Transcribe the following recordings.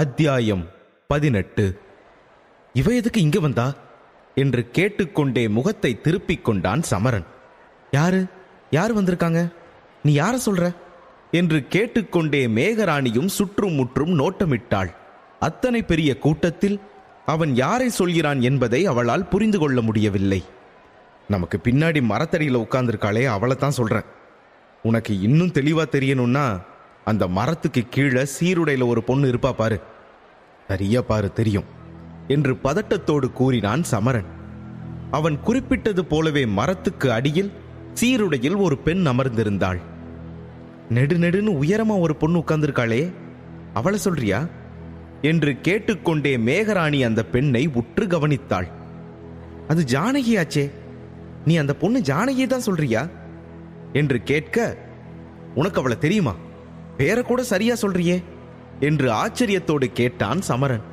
அத்தியாயம் பதினெட்டு. இவ எதுக்கு இங்க வந்தா? என்று கேட்டுக்கொண்டே முகத்தை திருப்பிக் கொண்டான் சமரன். யாரு? யார் வந்திருக்காங்க? நீ யார சொல்ற? என்று கேட்டுக்கொண்டே மேகராணியும் சுற்றும் முற்றும் நோட்டமிட்டாள். அத்தனை பெரிய கூட்டத்தில் அவன் யாரை சொல்கிறான் என்பதை அவளால் புரிந்து கொள்ள முடியவில்லை. நமக்கு பின்னாடி மரத்தடியில் உட்கார்ந்துருக்காளே அவளை தான் சொல்றேன். உனக்கு இன்னும் தெளிவா தெரியணும்னா அந்த மரத்துக்கு கீழே சீருடையில் ஒரு பொண்ணு இருப்பா பாரு. சரியா பாரு தெரியும். என்று பதட்டத்தோடு கூறினான் சமரன். அவன் குறிப்பிட்டது போலவே மரத்துக்கு அடியில் சீருடையில் ஒரு பெண் அமர்ந்திருந்தாள். நெடு நெடுன்னு உயரமா ஒரு பொண்ணு உட்கார்ந்திருக்காளே அவளை சொல்றியா? என்று கேட்டுக்கொண்டே மேகராணி அந்த பெண்ணை உற்று கவனித்தாள். அது ஜானகியாச்சே நீ அந்த பொண்ணு ஜானகியை தான் சொல்றியா? என்று கேட்க உனக்கு அவளை தெரியுமா? பேரை கூட சரியா சொல்றியே? என்று ஆச்சரியத்தோடு கேட்டான் சமரன்.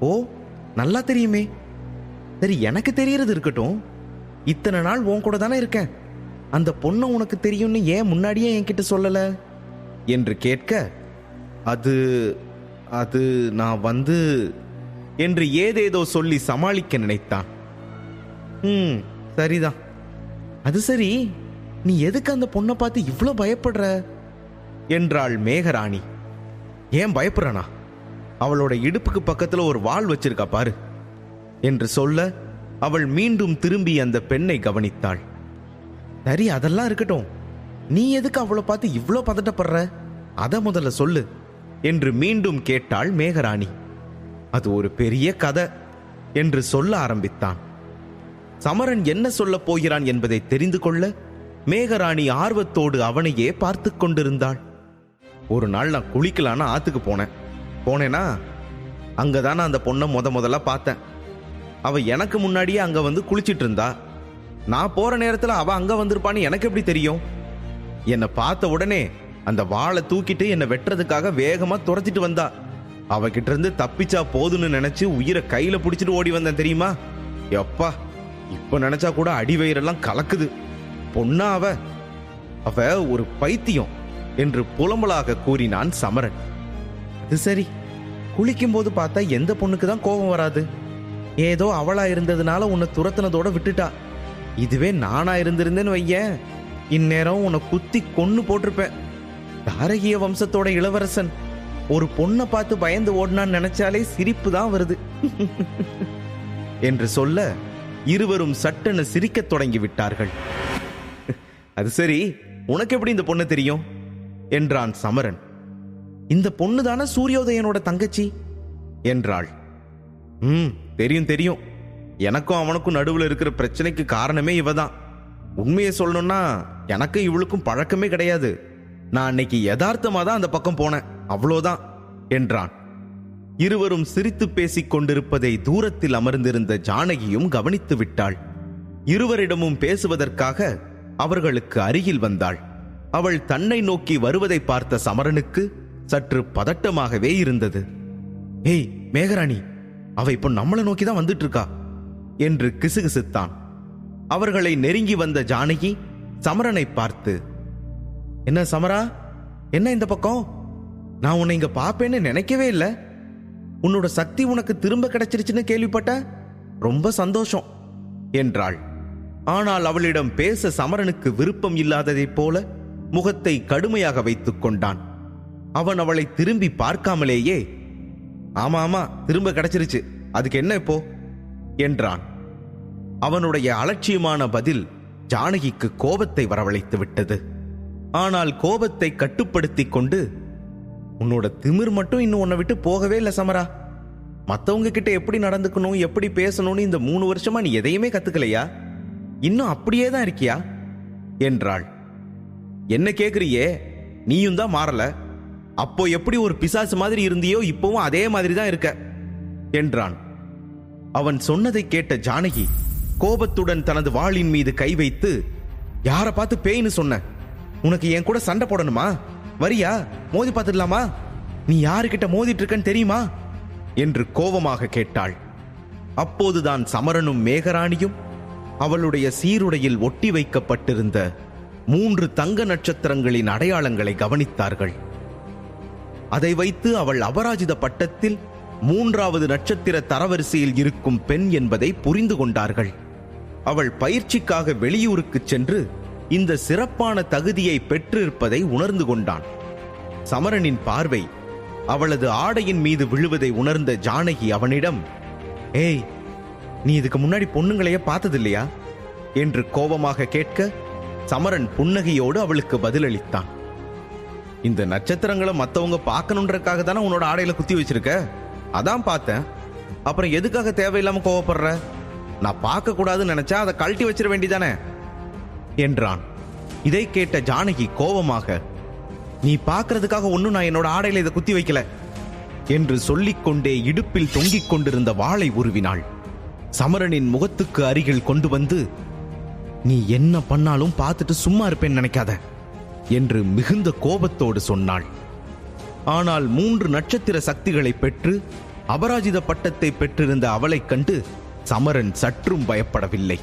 ஓ நல்லா தெரியுமே. சரி எனக்கு தெரியறது இருக்கட்டும். இத்தனை நாள் உன் கூட தானே இருக்கேன். அந்த பொண்ணை உனக்கு தெரியும்னு ஏன் முன்னாடியே என்கிட்ட சொல்லல? என்று கேட்க அது அது நான் வந்து என்று ஏதேதோ சொல்லி சமாளிக்க நினைத்தான். ம் சரிதான். அது சரி. நீ எதுக்கு அந்த பொண்ணை பார்த்து இவ்வளோ பயப்படுற? என்றாள் மேகராணி. ஏன் பயப்படுறானா அவளோட இடுப்புக்கு பக்கத்துல ஒரு வாள் வச்சிருக்கா பாரு என்று சொல்ல அவள் மீண்டும் திரும்பி அந்த பெண்ணை கவனித்தாள். சரி அதெல்லாம் இருக்கட்டும். நீ எதுக்கு அவளை பார்த்து இவ்வளோ பதட்டப்படுற? அத முதல்ல சொல்லு என்று மீண்டும் கேட்டாள் மேகராணி. அது ஒரு பெரிய கதை என்று சொல்ல ஆரம்பித்தான். சமரன் என்ன சொல்லப் போகிறான் என்பதை தெரிந்து கொள்ள மேகராணி ஆர்வத்தோடு அவனையே பார்த்து கொண்டிருந்தாள். ஒரு நாள் நான் குளிக்கலான்னு ஆத்துக்கு போனேன். போனேன்னா போனேனா நான் அந்த பொண்ணை முத முதல்ல பார்த்தேன். அவள் எனக்கு முன்னாடியே அங்கே வந்து குளிச்சிட்டு இருந்தா நான் போகிற நேரத்தில் அவள் அங்கே வந்திருப்பான்னு எனக்கு எப்படி தெரியும்? என்னை பார்த்த உடனே அந்த வாளை தூக்கிட்டு என்னை வெட்டுறதுக்காக வேகமாக துரத்திட்டு வந்தா. அவகிட்ட இருந்து தப்பிச்சா போதுன்னு நினைச்சு உயிரை கையில பிடிச்சிட்டு ஓடி வந்தேன் தெரியுமா? எப்பா இப்ப நினைச்சா கூட அடி வயிறெல்லாம் கலக்குது. பொண்ணா அவ. அவ ஒரு பைத்தியம். என்று புலம்பலாக கூறினான் சமரன். அது சரி. குளிக்கும் போது பார்த்தா எந்த பொண்ணுக்கு தான் கோபம் வராது. ஏதோ அவளா இருந்ததுனால உன்னை துரத்துனதோட விட்டுட்டா. இதுவே நானா இருந்திருந்தேன்னு வையேன். இந்நேரம் உன்னை குத்தி கொன்னு போட்டிருப்பேன். தாரகிய வம்சத்தோட இளவரசன். ஒரு பொண்ணை பார்த்து பயந்து ஓடினான்னு நினைச்சாலே சிரிப்பு தான் வருது. என்று சொல்ல இருவரும் சட்டென சிரிக்கத் தொடங்கி விட்டார்கள். அது சரி. உனக்கு எப்படி இந்த பொண்ணு தெரியும்? என்றான் சமரன். இந்த பொண்ணு தானே சூரியோதயனோட தங்கச்சி? என்றாள். ம் தெரியும் தெரியும். எனக்கும் அவனுக்கும் நடுவில் இருக்கிற பிரச்சனைக்கு காரணமே இவ தான் உண்மையை சொல்லணும்னா எனக்கும் இவளுக்கும் பழக்கமே கிடையாது. நான் அன்னைக்கு யதார்த்தமா தான் அந்த பக்கம் போனேன். அவ்வளோதான் என்றான். இருவரும் சிரித்து பேசிக் கொண்டிருப்பதை தூரத்தில் அமர்ந்திருந்த ஜானகியும் கவனித்து விட்டாள். இருவரிடமும் பேசுவதற்காக அவர்களுக்கு அருகில் வந்தாள். அவள் தன்னை நோக்கி வருவதை பார்த்த சமரனுக்கு சற்று பதட்டமாகவே இருந்தது. ஏய் மேகராணி அவ இப்போ நம்மளை நோக்கி தான் வந்துட்டு இருக்கா என்று கிசுகிசுத்தான். அவர்களை நெருங்கி வந்த ஜானகி சமரனை பார்த்து என்ன சமரா? என்ன இந்த பக்கம்? நான் உன்னை இங்க பாப்பேன்னு நினைக்கவே இல்லை. உன்னோட சக்தி உனக்கு திரும்ப கிடைச்சிருச்சுன்னு கேள்விப்பட்ட? ரொம்ப சந்தோஷம் என்றாள். ஆனால் அவளிடம் பேச சமரனுக்கு விருப்பம் இல்லாததைப் போல முகத்தை கடுமையாக வைத்துக் கொண்டான். அவன் அவளை திரும்பி பார்க்காமலேயே ஆமா ஆமா திரும்ப கிடைச்சிருச்சு. அதுக்கு என்ன இப்போ? என்றான். அவனுடைய அலட்சியமான பதில் ஜானகிக்கு கோபத்தை வரவழைத்து விட்டது. ஆனால் கோபத்தை கட்டுப்படுத்திக் கொண்டு உன்னோட திமிர் மட்டும் இன்னும் உன்னை விட்டு போகவே இல்லை சமரா. மற்றவங்க கிட்ட எப்படி நடந்துக்கணும் எப்படி பேசணும்னு இந்த மூணு வருஷமா நீ எதையுமே கத்துக்கலையா? இன்னும் அப்படியே தான் இருக்கியா? என்றாள். என்ன கேட்குறியே நீயும் தான் மாறல. அப்போ எப்படி ஒரு பிசாசு மாதிரி இருந்தியோ இப்பவும் அதே மாதிரி தான் இருக்க என்றான். அவன் சொன்னதை கேட்ட ஜானகி கோபத்துடன் தனது வாளின் மீது கை வைத்து யாரை பார்த்து பேய்னு சொன்ன? உனக்கு என் கூட சண்டை போடணுமா? வரியா? மோதி பார்த்துடலாமா? நீ யாருக்கிட்ட மோதிட்டு இருக்கன்னு தெரியுமா? என்று கோபமாக கேட்டாள். அப்போதுதான் சமரனும் மேகராணியும் அவளுடைய சீருடையில் ஒட்டி வைக்கப்பட்டிருந்த மூன்று தங்க நட்சத்திரங்களின் அடையாளங்களை கவனித்தார்கள். அதை வைத்து அவள் அபராஜித பட்டத்தில் மூன்றாவது நட்சத்திர தரவரிசையில் இருக்கும் பெண் என்பதை புரிந்து கொண்டார்கள். அவள் பயிற்சிக்காக வெளியூருக்கு சென்று இந்த சிறப்பான தகுதியை பெற்றிருப்பதை உணர்ந்து கொண்டான். சமரனின் பார்வை அவளது ஆடையின் மீது விழுவதை உணர்ந்த ஜானகி அவனிடம் ஏய் நீ இதுக்கு முன்னாடி பொண்ணுங்களையே பார்த்ததில்லையா? என்று கோபமாக கேட்க சமரன் புன்னகையோடு அவளுக்கு பதிலளித்தான். இந்த நட்சத்திரங்களை மத்தவங்க பார்க்கணுன்றதுக்காக தானே உன்னோட ஆடையில குத்தி வச்சிருக்க? அதான் பார்த்தேன். அப்புறம் எதுக்காக தேவையில்லாம கோவப்படுற? நான் பார்க்க கூடாதுன்னு நினைச்சா அதை கழட்டி வச்சிட வேண்டிதானே என்றான். இதை கேட்ட ஜானகி கோபமாக நீ பார்க்கறதுக்காக ஒன்னும் நான் என்னோட ஆடையில இதை குத்தி வைக்கல என்று சொல்லிக்கொண்டே இடுப்பில் தொங்கிக் கொண்டிருந்த வாளை உருவினாள். சமரனின் முகத்துக்கு அருகில் கொண்டு வந்து நீ என்ன பண்ணாலும் பார்த்துட்டு சும்மா இருப்பேன்னு நினைக்காத என்று மிகுந்த கோபத்தோடு சொன்னாள். ஆனால் மூன்று நட்சத்திர சக்திகளை பெற்று அபராஜித பட்டத்தை பெற்றிருந்த அவளைக் கண்டு சமரன் சற்றும் பயப்படவில்லை.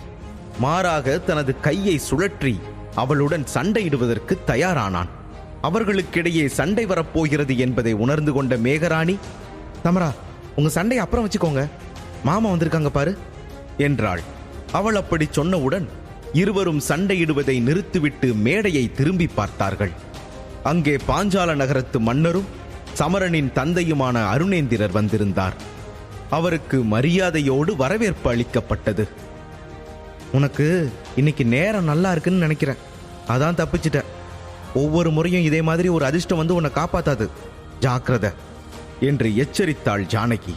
மாறாக தனது கையை சுழற்றி அவளுடன் சண்டையிடுவதற்கு தயாரானான். அவர்களுக்கிடையே சண்டை வரப்போகிறது என்பதை உணர்ந்து கொண்ட மேகராணி சமரா உங்க சண்டையை அப்புறம் வச்சுக்கோங்க. மாமா வந்திருக்காங்க பாரு என்றாள். அவள் அப்படி சொன்னவுடன் இருவரும் சண்டையிடுவதை நிறுத்திவிட்டு மேடையை திரும்பி பார்த்தார்கள். அங்கே பாஞ்சால நகரத்து மன்னரும் சமரனின் தந்தையுமான அருணேந்திரர் வந்திருந்தார். அவருக்கு மரியாதையோடு வரவேற்பு அளிக்கப்பட்டது. உனக்கு இன்னைக்கு நேரம் நல்லா இருக்குன்னு நினைக்கிறேன். அதான் தப்பிச்சிட்டேன் ஒவ்வொரு முறையும் இதே மாதிரி ஒரு அதிர்ஷ்டம் வந்து உன்னை காப்பாத்தாது. ஜாக்கிரதை என்று எச்சரித்தாள் ஜானகி.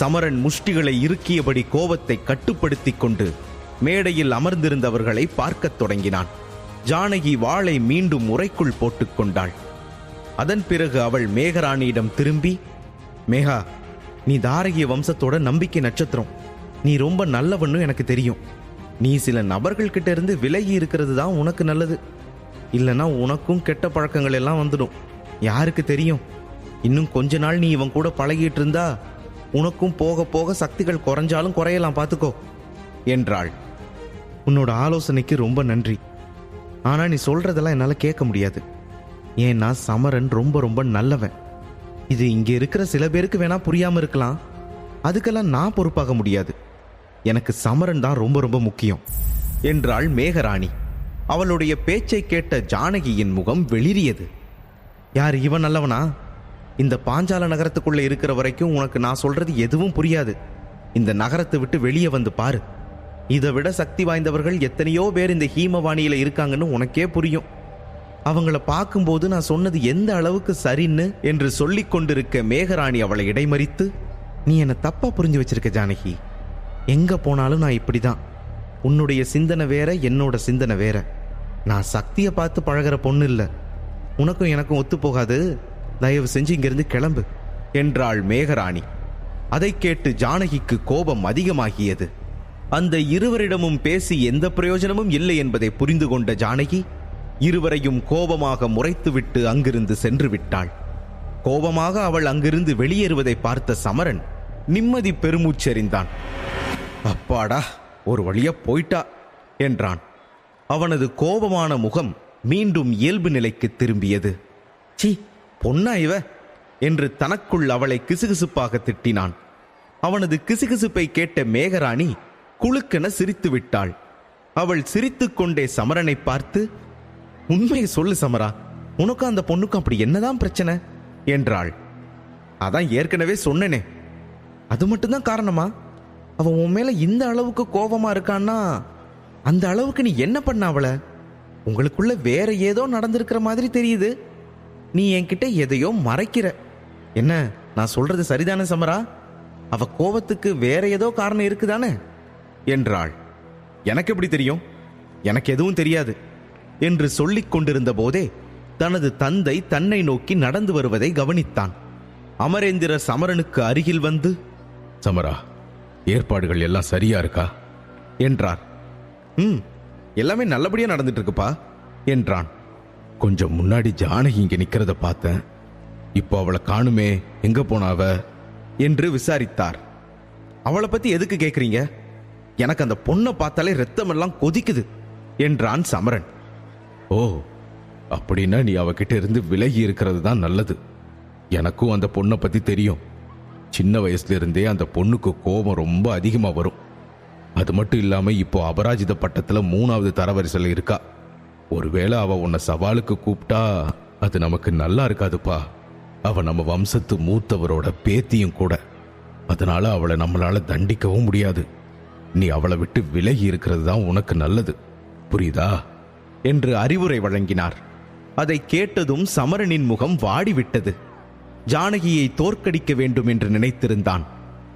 சமரன் முஷ்டிகளை இறுக்கியபடி கோபத்தை கட்டுப்படுத்திக் கொண்டு மேடையில் அமர்ந்திருந்தவர்களை பார்க்கத் தொடங்கினான். ஜானகி வாளை மீண்டும் உரைக்குள் போட்டுக்கொண்டாள். அதன் பிறகு அவள் மேகராணியிடம் திரும்பி மேகா நீ தாரகிய வம்சத்தோட நம்பிக்கை நட்சத்திரம். நீ ரொம்ப நல்லவன்னு எனக்கு தெரியும். நீ சில நபர்கள் கிட்ட இருந்து விலகி இருக்கிறது தான் உனக்கு நல்லது. இல்லைன்னா உனக்கும் கெட்ட பழக்கங்கள் எல்லாம் வந்துடும். யாருக்கு தெரியும்? இன்னும் கொஞ்ச நாள் நீ இவன் கூட பழகிட்டு இருந்தா உனக்கும் போக போக சக்திகள் குறைஞ்சாலும் குறையலாம் பார்த்துக்கோ என்றாள். உன்னோட ஆலோசனைக்கு ரொம்ப நன்றி. ஆனால் நீ சொல்றதெல்லாம் என்னால் கேட்க முடியாது. ஏன்னா சமரன் ரொம்ப ரொம்ப நல்லவன். இது இங்கே இருக்கிற சில பேருக்கு வேணா புரியாமல் இருக்கலாம். அதுக்கெல்லாம் நான் பொறுப்பாக முடியாது. எனக்கு சமரன் தான் ரொம்ப ரொம்ப முக்கியம். என்றாள் மேகராணி. அவளுடைய பேச்சை கேட்ட ஜானகியின் முகம் வெளிரியது யார் இவன் நல்லவனா? இந்த பாஞ்சால நகரத்துக்குள்ளே இருக்கிற வரைக்கும் உனக்கு நான் சொல்றது எதுவும் புரியாது. இந்த நகரத்தை விட்டு வெளியே வந்து பாரு. இதை விட சக்தி வாய்ந்தவர்கள் எத்தனையோ பேர் இந்த ஹீமவாணியில இருக்காங்கன்னு உனக்கே புரியும். அவங்கள பார்க்கும்போது நான் சொன்னது எந்த அளவுக்கு சரின்னு என்று சொல்லிக் கொண்டிருக்க மேகராணி அவளை இடைமறித்து நீ என்னை தப்பா புரிஞ்சு வச்சிருக்க ஜானகி. எங்க போனாலும் நான் இப்படிதான். உன்னுடைய சிந்தனை வேற என்னோட சிந்தனை வேற. நான் சக்தியை பார்த்து பழகுற பொண்ணு இல்ல. உனக்கும் எனக்கும் ஒத்து போகாது. தயவு செஞ்சு இங்கிருந்து கிளம்பு என்றாள் மேகராணி. அதை கேட்டு ஜானகிக்கு கோபம் அதிகமாகியது. அந்த இருவரிடமும் பேசி எந்த பிரயோஜனமும் இல்லை என்பதை புரிந்து கொண்ட ஜானகி இருவரையும் கோபமாக முறைத்துவிட்டு அங்கிருந்து சென்று விட்டாள். கோபமாக அவள் அங்கிருந்து வெளியேறுவதை பார்த்த சமரன் நிம்மதி பெருமூச்செறிந்தான். அப்பாடா ஒரு வழியா போயிட்டா? என்றான். அவனது கோபமான முகம் மீண்டும் இயல்பு நிலைக்கு திரும்பியது. சி பொன்னா இவ? என்று தனக்குள் அவளை கிசுகிசுப்பாக திட்டினான். அவனது கிசுகிசுப்பை கேட்ட மேகராணி குலுக்கென சிரித்து விட்டாள் அவள் சிரித்துக்கொண்டே சமரனை பார்த்து உண்மையை சொல்லு சமரா உனக்கும் அந்த பொண்ணுக்கும் அப்படி என்னதான் பிரச்சனை? என்றாள். அதான் ஏற்கனவே சொன்னனே. அது மட்டும்தான் காரணமா? அவன் உன் மேல இந்த அளவுக்கு கோபமா இருக்கான்னா அந்த அளவுக்கு நீ என்ன பண்ண அவளை? உங்களுக்குள்ள வேற ஏதோ நடந்திருக்கிற மாதிரி தெரியுது. நீ என்கிட்ட எதையோ மறைக்கிற. என்ன நான் சொல்றது சரிதானே சமரா? அவ கோபத்துக்கு வேற ஏதோ காரணம் இருக்குதானே? என்றாள். எனக்கு எப்படி தெரியும்? எனக்கு எதுவும் தெரியாது என்று சொல்லிக் கொண்டிருந்த போதே தனது தந்தை தன்னை நோக்கி நடந்து வருவதை கவனித்தான். அமரேந்திர சமரனுக்கு அருகில் வந்து சமரா ஏற்பாடுகள் எல்லாம் சரியா இருக்கா? என்றார். ம் எல்லாமே நல்லபடியா நடந்துட்டு இருக்குப்பா என்றான். கொஞ்சம் முன்னாடி ஜானகி இங்க நிக்கிறத பார்த்தேன். இப்போ அவளை காணுமே எங்க போனாவ? என்று விசாரித்தார். அவளை பத்தி எதுக்கு கேக்குறீங்க? எனக்கு அந்த பொண்ணை பார்த்தாலே ரத்தமெல்லாம் கொதிக்குது என்றான் சமரன். ஓ அப்படின்னா நீ அவகிட்ட இருந்து விலகி இருக்கிறது தான் நல்லது. எனக்கும் அந்த பொண்ணை பத்தி தெரியும். சின்ன வயசுல இருந்தே அந்த பொண்ணுக்கு கோபம் ரொம்ப அதிகமா வரும். அது மட்டும் இல்லாம இப்போ அபராஜித பட்டத்துல மூணாவது தரவரிசையில் இருக்கா. ஒருவேளை அவ உன்னை சவாலுக்கு கூப்பிட்டா அது நமக்கு நல்லா இருக்காதுப்பா. அவ நம்ம வம்சத்து மூத்தவரோட பேத்தியும் கூட. அதனால அவளை நம்மளால தண்டிக்கவும் முடியாது. நீ அவளை விட்டு விலகி இருக்கிறது தான் உனக்கு நல்லது. புரியுதா? என்று அறிவுரை வழங்கினார். அதை கேட்டதும் சமரனின் முகம் வாடிவிட்டது. ஜானகியை தோற்கடிக்க வேண்டும் என்று நினைத்திருந்தான்.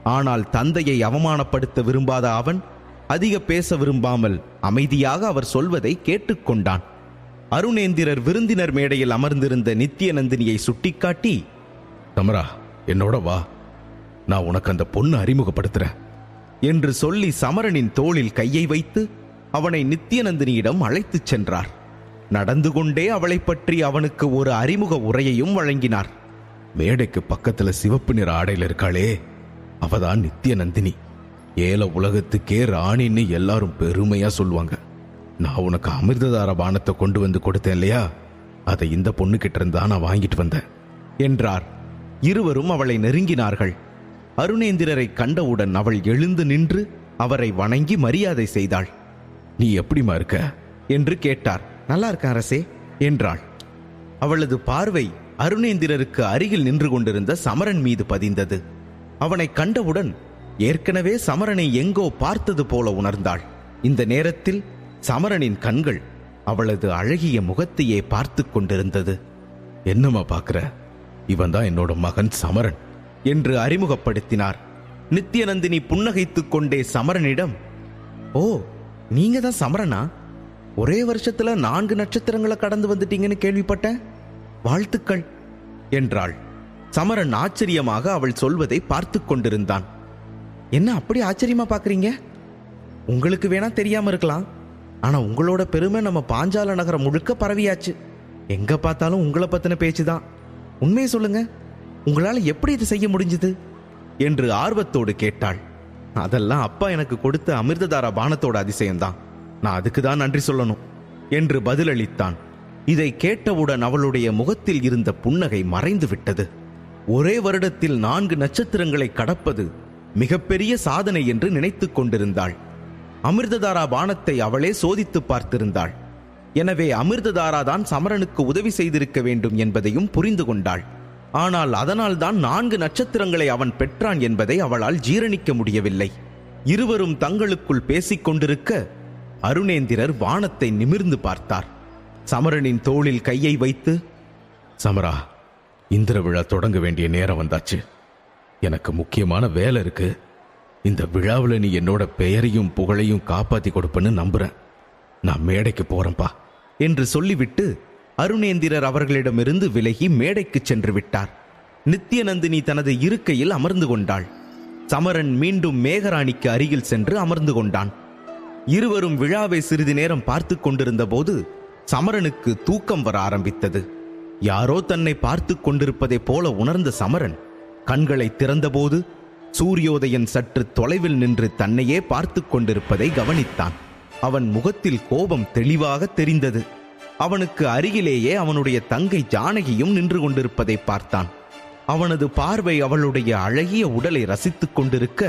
ஆனால் தந்தையை அவமானப்படுத்த விரும்பாத அவன் அதிக பேச விரும்பாமல் அமைதியாக அவர் சொல்வதை கேட்டுக்கொண்டான். அருணேந்திரர் விருந்தினர் மேடையில் அமர்ந்திருந்த நித்யநந்தினியை சுட்டிக்காட்டி தமரா என்னோட வா. நான் உனக்கு அந்த பொண்ணு அறிமுகப்படுத்துறேன். என்று சொல்லி சமரனின் தோளில் கையை வைத்து அவனை நித்யநந்தினியிடம் அழைத்துச் சென்றார். நடந்து கொண்டே அவளைப் பற்றி அவனுக்கு ஒரு அறிமுக உரையையும் வழங்கினார். மேடைக்கு பக்கத்துல சிவப்பு நிற ஆடையில இருக்காளே அவதான் நித்திய நந்தினி ஏல உலகத்துக்கே ராணின்னு எல்லாரும் பெருமையா சொல்லுவாங்க. நான் உனக்கு அமிர்ததார பானத்தை கொண்டு வந்து கொடுத்தேன் இல்லையா? அதை இந்த பொண்ணு கிட்ட இருந்தா நான் வாங்கிட்டு வந்தேன் என்றார். இருவரும் அவளை நெருங்கினார்கள். அருணேந்திரரை கண்டவுடன் அவள் எழுந்து நின்று அவரை வணங்கி மரியாதை செய்தாள். நீ எப்படிமா இருக்க? என்று கேட்டார். நல்லா இருக்க அரசே என்றாள். அவளது பார்வை அருணேந்திரருக்கு அருகில் நின்று கொண்டிருந்த சமரன் மீது பதிந்தது. அவனை கண்டவுடன் ஏற்கனவே சமரனை எங்கோ பார்த்தது போல உணர்ந்தாள். இந்த நேரத்தில் சமரனின் கண்கள் அவளது அழகிய முகத்தையே பார்த்து கொண்டிருந்தது. என்னம்மா பாக்குற? இவன் தான் என்னோட மகன் சமரன். என்று அறிமுகப்படுத்தினார். நித்யநந்தினி புன்னகைத்துக் கொண்டே சமரனிடம் ஓ நீங்க தான் சமரனா? ஒரே வருஷத்துல நான்கு நட்சத்திரங்களை கடந்து வந்துட்டீங்கன்னு கேள்விப்பட்டேன். வாழ்த்துக்கள் என்றாள். சமரன் ஆச்சரியமாக அவள் சொல்வதை பார்த்து கொண்டிருந்தான். என்ன அப்படி ஆச்சரியமா பாக்குறீங்க? உங்களுக்கு வேணா தெரியாம இருக்கலாம். ஆனா உங்களோட பெருமை நம்ம பாஞ்சால நகரம் முழுக்க பரவியாச்சு. எங்க பார்த்தாலும் உங்களை பத்தின பேச்சு தான் உண்மையை சொல்லுங்க. உங்களால் எப்படி இது செய்ய முடிஞ்சது? என்று ஆர்வத்தோடு கேட்டாள். அதெல்லாம் அப்பா எனக்கு கொடுத்த அமிர்ததாரா பானத்தோட அதிசயம்தான். நான் அதுக்கு தான் நன்றி சொல்லணும் என்று பதிலளித்தான். இதை கேட்டவுடன் அவளுடைய முகத்தில் இருந்த புன்னகை மறைந்து விட்டது. ஒரே வருடத்தில் நான்கு நட்சத்திரங்களை கடப்பது மிகப்பெரிய சாதனை என்று நினைத்துக் கொண்டிருந்தாள். அமிர்ததாரா பானத்தை அவளே சோதித்து பார்த்திருந்தாள். எனவே அமிர்ததாரா தான் சமரனுக்கு உதவி செய்திருக்க வேண்டும் என்பதையும் புரிந்து கொண்டாள். ஆனால் அதனால்தான் நான்கு நட்சத்திரங்களை அவன் பெற்றான் என்பதை அவளால் ஜீரணிக்க முடியவில்லை. இருவரும் தங்களுக்குள் பேசிக் கொண்டிருக்க அருணேந்திரர் வானத்தை நிமிர்ந்து பார்த்தார். சமரனின் தோளில் கையை வைத்து சமரா இந்திர விழா தொடங்க வேண்டிய நேரம் வந்தாச்சு. எனக்கு முக்கியமான வேலை இருக்கு. இந்த விழாவில் நீ என்னோட பெயரையும் புகழையும் காப்பாத்தி கொடுப்பேன்னு நம்புறேன். நான் மேடைக்கு போறேன்பா என்று சொல்லிவிட்டு அருணேந்திரர் அவர்களிடமிருந்து விலகி மேடைக்கு சென்று விட்டார். நித்யநந்தினி தனது இருக்கையில் அமர்ந்து கொண்டாள். சமரன் மீண்டும் மேகராணிக்கு அருகில் சென்று அமர்ந்து கொண்டான். இருவரும் விழாவை சிறிது நேரம் பார்த்து கொண்டிருந்த போது சமரனுக்கு தூக்கம் வர ஆரம்பித்தது. யாரோ தன்னை பார்த்து கொண்டிருப்பதைப் போல உணர்ந்த சமரன் கண்களை திறந்தபோது சூரியோதயன் சற்று தொலைவில் நின்று தன்னையே பார்த்து கொண்டிருப்பதை கவனித்தான். அவன் முகத்தில் கோபம் தெளிவாக தெரிந்தது. அவனுக்கு அருகிலேயே அவனுடைய தங்கை ஜானகியும் நின்று கொண்டிருப்பதை பார்த்தான். அவனது பார்வை அவளுடைய அழகிய உடலை ரசித்துக் கொண்டிருக்க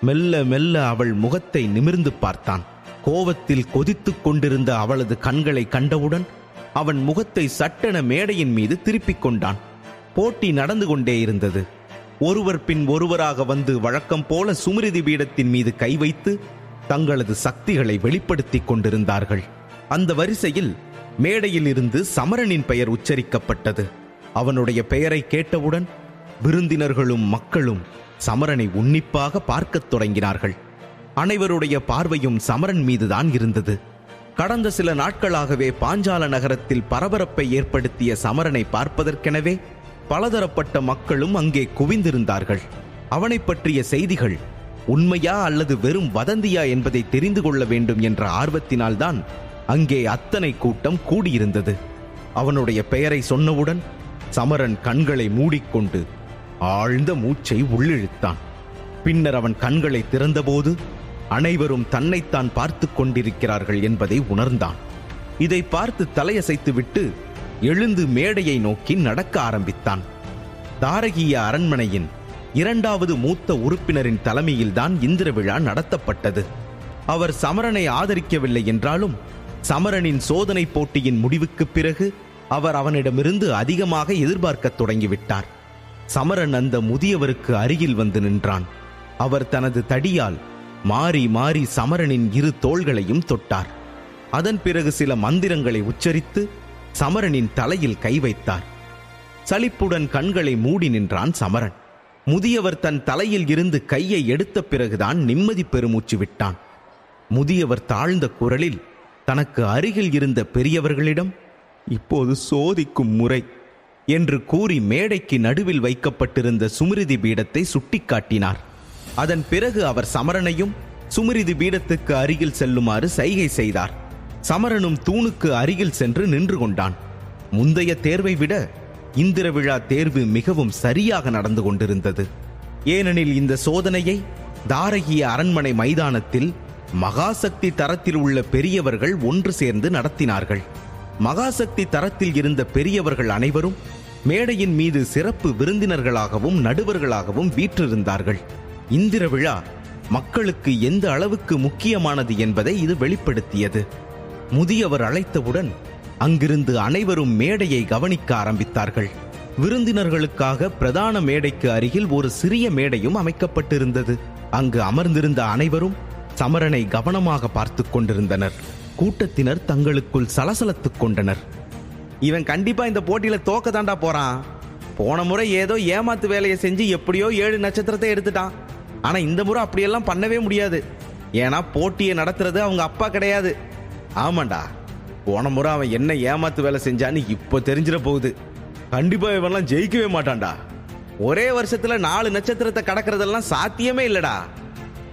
மெல்ல மெல்ல அவள் முகத்தை நிமிர்ந்து பார்த்தான். கோபத்தில் கொதித்துக் கொண்டிருந்த அவளது கண்களை கண்டவுடன் அவன் முகத்தை சட்டென மேடையின் மீது திருப்பிக் கொண்டான். போட்டி நடந்து கொண்டே இருந்தது. ஒருவர் பின் ஒருவராக வந்து வழக்கம் போல சுமிருதி பீடத்தின் மீது கை வைத்து தங்களது சக்திகளை வெளிப்படுத்திக் கொண்டிருந்தார்கள். அந்த வரிசையில் மேடையில் இருந்து சமரனின் பெயர் உச்சரிக்கப்பட்டது. அவனுடைய பெயரை கேட்டவுடன் விருந்தினர்களும் மக்களும் சமரனை உன்னிப்பாக பார்க்கத் தொடங்கினார்கள். அனைவருடைய பார்வையும் சமரன் மீதுதான் இருந்தது. கடந்த சில நாட்களாகவே பாஞ்சால நகரத்தில் பரபரப்பை ஏற்படுத்திய சமரனை பார்ப்பதற்கெனவே பலதரப்பட்ட மக்களும் அங்கே குவிந்திருந்தார்கள். அவனைப் பற்றிய செய்திகள் உண்மையா அல்லது வெறும் வதந்தியா என்பதை தெரிந்து கொள்ள வேண்டும் என்ற ஆர்வத்தினால்தான் அங்கே அத்தனை கூட்டம் கூடியிருந்தது. அவனுடைய பெயரை சொன்னவுடன் சமரன் கண்களை மூடிக்கொண்டு ஆழ்ந்த மூச்சை உள்ளிழுத்தான். பின்னர் அவன் கண்களை திறந்தபோது அனைவரும் தன்னைத்தான் பார்த்து கொண்டிருக்கிறார்கள் என்பதை உணர்ந்தான். இதை பார்த்து தலையசைத்துவிட்டு எழுந்து மேடையை நோக்கி நடக்க ஆரம்பித்தான். தாரகிய அரண்மனையின் இரண்டாவது மூத்த உறுப்பினரின் தலைமையில்தான் இந்திர விழா நடத்தப்பட்டது. அவர் சமரனை ஆதரிக்கவில்லை என்றாலும் சமரனின் சோதனை போட்டியின் முடிவுக்குப் பிறகு அவர் அவனிடமிருந்து அதிகமாக எதிர்பார்க்கத் தொடங்கிவிட்டார். சமரன் அந்த முதியவருக்கு அருகில் வந்து நின்றான். அவர் தனது தடியால் மாறி மாறி சமரனின் இரு தோள்களையும் தொட்டார். அதன் பிறகு சில மந்திரங்களை உச்சரித்து சமரனின் தலையில் கை வைத்தார். சலிப்புடன் கண்களை மூடி நின்றான் சமரன். முதியவர் தன் தலையில் இருந்து கையை எடுத்த பிறகுதான் நிம்மதி பெருமூச்சு விட்டான். முதியவர் தாழ்ந்த குரலில் தனக்கு அருகில் இருந்த பெரியவர்களிடம் இப்போது சோதிக்கும் முறை என்று கூறி மேடைக்கு நடுவில் வைக்கப்பட்டிருந்த சுமிருதி பீடத்தை சுட்டிக்காட்டினார். அதன் பிறகு அவர் சமரனையும் சுமிருதி பீடத்துக்கு அருகில் செல்லுமாறு சைகை செய்தார். சமரனும் தூணுக்கு அருகில் சென்று நின்று கொண்டான். முந்தைய தேர்வை விட இந்திர விழா தேர்வு மிகவும் சரியாக நடந்து கொண்டிருந்தது. ஏனெனில் இந்த சோதனையை தாரகிய அரண்மனை மைதானத்தில் மகாசக்தி தரத்தில் உள்ள பெரியவர்கள் ஒன்று சேர்ந்து நடத்தினார்கள். மகாசக்தி தரத்தில் இருந்த பெரியவர்கள் அனைவரும் மேடையின் மீது சிறப்பு விருந்தினர்களாகவும் நடுவர்களாகவும் வீற்றிருந்தார்கள். இந்திர விழா மக்களுக்கு எந்த அளவுக்கு முக்கியமானது என்பதை இது வெளிப்படுத்தியது. முதியவர் அழைத்தவுடன் அங்கிருந்து அனைவரும் மேடையை கவனிக்க ஆரம்பித்தார்கள். விருந்தினர்களுக்காக பிரதான மேடைக்கு அருகில் ஒரு சிறிய மேடையும் அமைக்கப்பட்டிருந்தது. அங்கு அமர்ந்திருந்த அனைவரும் சமரனை கவனமாக பார்த்து கொண்டிருந்தனர். கூட்டத்தினர் தங்களுக்குள் சலசலத்துக் கொண்டனர். இவன் கண்டிப்பா இந்த போட்டியில தோக்க தாண்டா போறான். போன முறை ஏதோ ஏமாத்து வேலையை செஞ்சு எப்படியோ ஏழு நட்சத்திரத்தை எடுத்துட்டான். ஆனா இந்த முறை அப்படியெல்லாம் பண்ணவே முடியாது. ஏன்னா போட்டியை நடத்துறது அவங்க அப்பா கிடையாது. ஆமாண்டா. போன முறை அவன் என்ன ஏமாத்து வேலை செஞ்சான்னு இப்போ தெரிஞ்சிட போகுது. கண்டிப்பா இவன்லாம் ஜெயிக்கவே மாட்டான்டா. ஒரே வருஷத்துல நாலு நட்சத்திரத்தை கடக்கிறதெல்லாம் சாத்தியமே இல்லடா.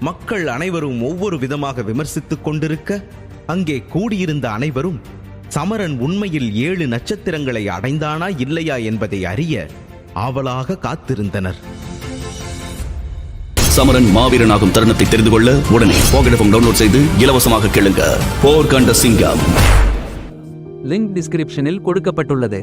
மக்கள் அனைவரும் ஒவ்வொரு விதமாக விமர்சித்துக் கொண்டிருக்க அங்கே கூடியிருந்த அனைவரும் சமரன் உண்மையில் ஏழு நட்சத்திரங்களை அடைந்தானா இல்லையா என்பதை அறிய ஆவலாக காத்திருந்தனர். சமரன் மாவீரனாகும் தருணத்தை தெரிந்து கொள்ள உடனே போகடஃபம் டவுன்லோட் செய்து இலவசமாக கேளுங்க. போர் கண்ட சிங்கம். லிங்க் டிஸ்கிரிப்ஷனில் கொடுக்கப்பட்டுள்ளது.